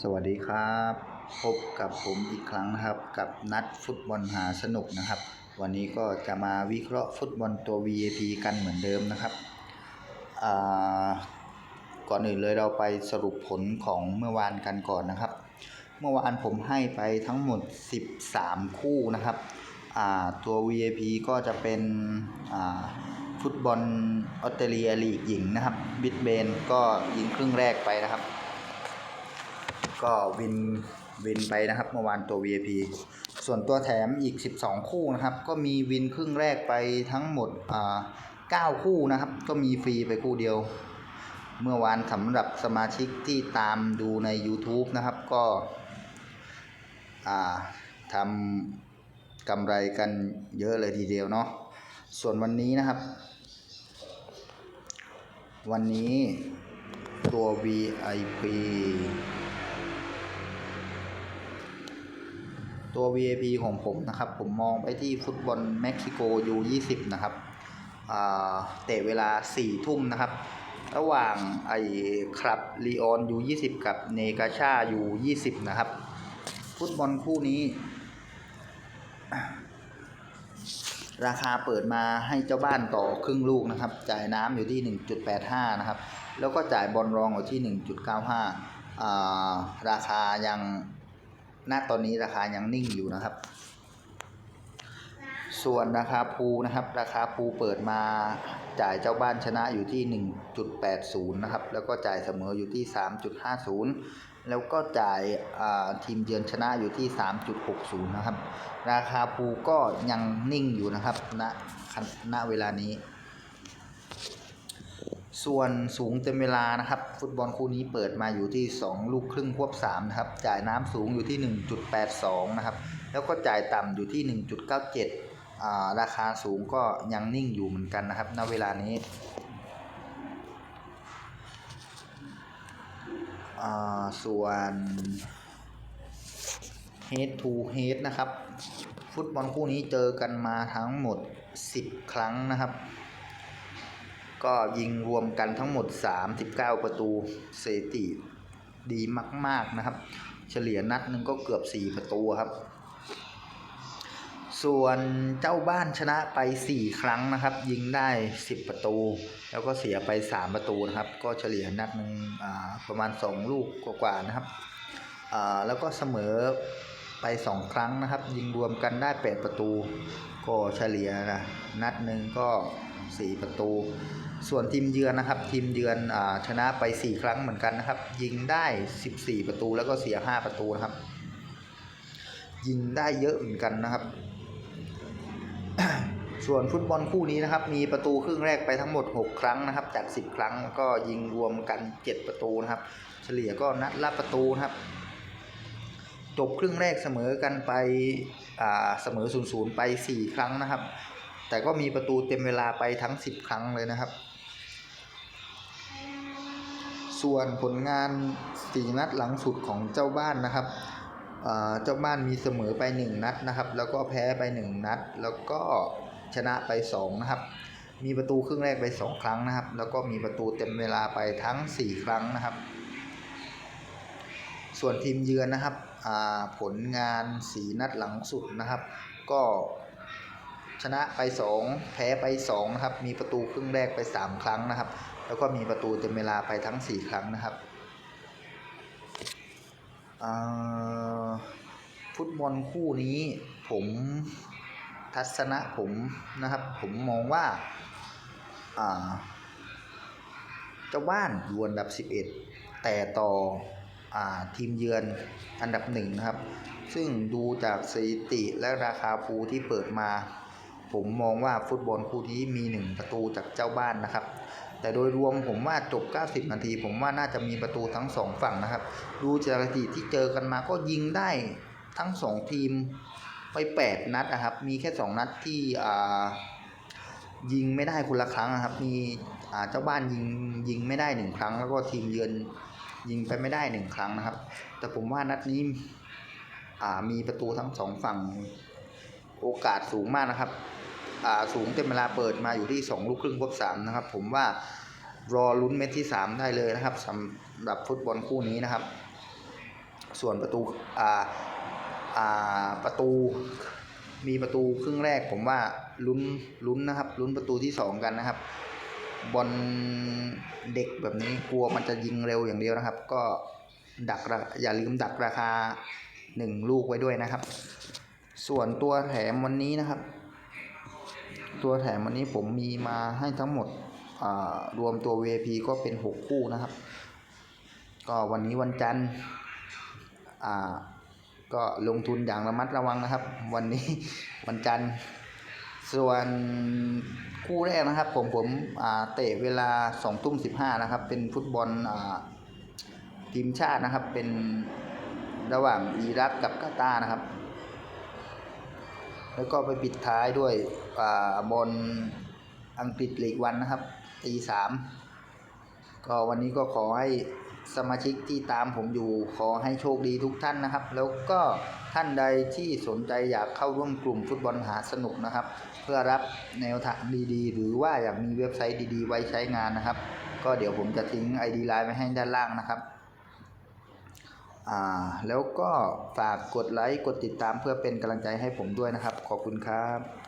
สวัสดีครับ พบกับผมอีกครั้งนะครับ กับนัดฟุตบอลหาสนุกนะครับ วันนี้ก็จะมาวิเคราะห์ฟุตบอลตัว VIP กันเหมือนเดิมนะครับก่อนอื่นเลยเราไปสรุปผลของเมื่อวานกันก่อนนะครับ เมื่อวานผมให้ไปทั้งหมด 13 คู่นะครับตัว VIP ก็จะเป็นฟุตบอลออสเตรเลียลีกหญิงนะครับ บิดเบนก็ยิงครึ่งแรกไปนะครับ ก็วินวินไปนะครับเมื่อวานตัว VIP ส่วนตัวแถมอีก 12 คู่นะครับ ก็มีวินครึ่งแรกไปทั้งหมดอ่า9คู่นะครับ ก็มีฟรีไปคู่เดียว เมื่อวานสำหรับสมาชิกที่ตามดูใน YouTube นะครับก็อ่าทำกำไรกันเยอะเลยทีเดียวเนาะส่วนวันนี้นะครับ วันนี้ตัว VIP ตัว VIP ของผมนะครับ ผมมองไปที่ฟุตบอลเม็กซิโก U20 นะครับเตะเวลา 4 ทุ่มนะครับ ระหว่างไอ้ครับลีออน U20 กับเนกาชา U20 นะครับ ฟุตบอลคู่นี้ ราคาเปิดมาให้เจ้าบ้านต่อครึ่งลูกนะครับ จ่ายน้ำอยู่ที่ 1.85 นะครับ แล้วก็จ่ายบอลรองอยู่ที่ 1.95 ราคายัง ณตอนนี้ราคายังนิ่งอยู่นะครับ ส่วนราคาภูนะครับ ราคาภูเปิดมาจ่ายเจ้าบ้านชนะอยู่ที่ 1.80 นะครับ แล้วก็จ่ายเสมออยู่ที่ 3.50 แล้วก็จ่ายทีมเยือนชนะอยู่ที่ 3.60 นะครับ ราคาภูก็ยังนิ่งอยู่นะครับณณเวลานี้ ส่วนสูงเต็มเวลานะครับ ฟุตบอลคู่นี้เปิดมาอยู่ที่ 2 ลูกครึ่งควบ3นะครับ จ่ายน้ำสูงอยู่ที่ 1.82 นะครับ แล้วก็จ่ายต่ำอยู่ที่ 1.97อ่าราคาสูงก็ยังนิ่งอยู่เหมือนกันนะครับ ณ เวลานี้อ่าส่วน head to head นะครับ ฟุตบอลคู่นี้เจอกันมาทั้งหมด 10 ครั้งนะครับ ก็ยิงรวมกันทั้งหมด 39 ประตูสถิติดีมาก ๆนะครับ เฉลี่ยนัดหนึงก็เกือบ 4 ประตูครับ ส่วนเจ้าบ้านชนะไป 4 ครั้งนะครับ ยิงได้ 10 ประตู แล้วก็เสียไป 3 ประตูนะครับ ก็เฉลี่ยนัดหนึ่งอ่าประมาณ 2 ลูกกว่าๆนะครับอ่าแล้วก็เสมอไป 2 ครั้งนะครับ ยิงรวมกันได้ 8 ประตู ก็เฉลี่ยนะนัดหนึ่งก็ 4 ประตู ส่วนทีมเยือนนะครับ ทีมเยือนอชนะไป 4 ครั้งเหมือนกันนะครับ ยิงได้ 14 ประตูแล้วก็เสีย 5 ประตูนะครับ ยิงได้เยอะเหมือนกันนะครับ ส่วนฟุตบอลคู่นี้นะครับ มีประตูครึ่งแรกไปทั้งหมด 6 ครั้งนะครับ จาก 10 ครั้งก็ยิงรวมกัน 7 ประตูนะครับ เฉลี่ยก็นัดละประตูนะครับจบครึ่งแรกเสมอกันไปเสมอ0ูนย์ไป 4 ครั้งนะครับ แต่ก็มีประตูเต็มเวลาไปทั้ง 10 ครั้งเลยนะครับ ส่วนผลงาน4นัดหลังสุดของเจ้าบ้านนะครับเจ้าบ้านมีเสมอไป 1 นัดนะครับ แล้วก็แพ้ไป 1 นัด แล้วก็ชนะไป 2 นะครับ มีประตูครึ่งแรกไป 2 ครั้งนะครับ แล้วก็มีประตูเต็มเวลาไปทั้ง 4 ครั้งนะครับ ส่วนทีมเยือนนะครับผลงาน4นัดหลังสุดนะครับ ก็ ชนะไป 2 แพ้ไป2นะครับ มีประตูครึ่งแรกไป 3 ครั้งนะครับ แล้วก็มีประตูเต็มเวลาไปทั้ง 4 ครั้งนะครับฟุตบอลคู่นี้ผมทัศนะผมนะครับ ผมมองว่าเจ้าบ้านอยู่อันดับ 11 แต่ต่ออทีมเยือนอันดับหนึ่งนะครับ ซึ่งดูจากสถิติและราคาภูที่เปิดมา ผมมองว่าฟุตบอลคู่นี้มี 1 ประตูจากเจ้าบ้านนะครับ แต่โดยรวมผมว่าจบ 90 นาที ผมว่าน่าจะมีประตูทั้ง 2 ฝั่งนะครับ ดูจากสถิติที่เจอกันมาก็ยิงได้ทั้ง 2 ทีมไป 8 นัดนะครับ มีแค่ 2 นัดที่ยิงไม่ได้คนละครั้งนะครับ มีเจ้าบ้านยิงยิงไม่ได้หนึ่งครั้ง แล้วก็ทีมเยือนยิงไปไม่ได้หนึ่งครั้งนะครับ แต่ผมว่านัดนี้มีประตูทั้งสองฝั่งโอกาสสูงมากนะครับ สูงเต็มเวลาเปิดมาอยู่ที่สองลูกครึ่งครบสามนะครับ ผมว่ารอลุ้นเม็ดที่สามได้เลยนะครับสำหรับฟุตบอลคู่นี้นะครับ ส่วนประตูอ่าอ่าประตูมีประตูครึ่งแรก ผมว่าลุ้นลุ้นนะครับลุ้นประตูที่สองกันนะครับ บอลเด็กแบบนี้กลัวมันจะยิงเร็วอย่างเดียวนะครับ ก็ดักอย่าลืมดักราคาหนึ่งลูกไว้ด้วยนะครับ ส่วนตัวแถมวันนี้นะครับ ตัวแถมวันนี้ผมมีมาให้ทั้งหมดรวมตัว VIP ก็เป็น 6 คู่นะครับ ก็วันนี้วันจันทร์ก็ลงทุนอย่างระมัดระวังนะครับ วันนี้วันจันทร์ส่วนคู่แรกนะครับ ผมผมเตะเวลาสองทุ่มสิบห้านะครับ เป็นฟุตบอลอทีมชาตินะครับ เป็นระหว่างอิรักกับกาตาร์นะครับ แล้วก็ไปปิดท้ายด้วยอบอลอังกฤษลีกวันนะครับตีสามก็วันนี้ก็ขอให้สมาชิกที่ตามผมอยู่ ขอให้โชคดีทุกท่านนะครับ แล้วก็ท่านใดที่สนใจอยากเข้าร่วมกลุ่มฟุตบอลหาสนุกนะครับ เพื่อรับแนวทางดีๆ หรือว่าอยากมีเว็บไซต์ดีๆ ไว้ใช้งานนะครับ ก็เดี๋ยวผมจะทิ้ง ID ไลน์ไว้ให้ด้านล่างนะครับ แล้วก็ฝากกดไลค์กดติดตามเพื่อเป็นกำลังใจให้ผมด้วยนะครับ ขอบคุณครับ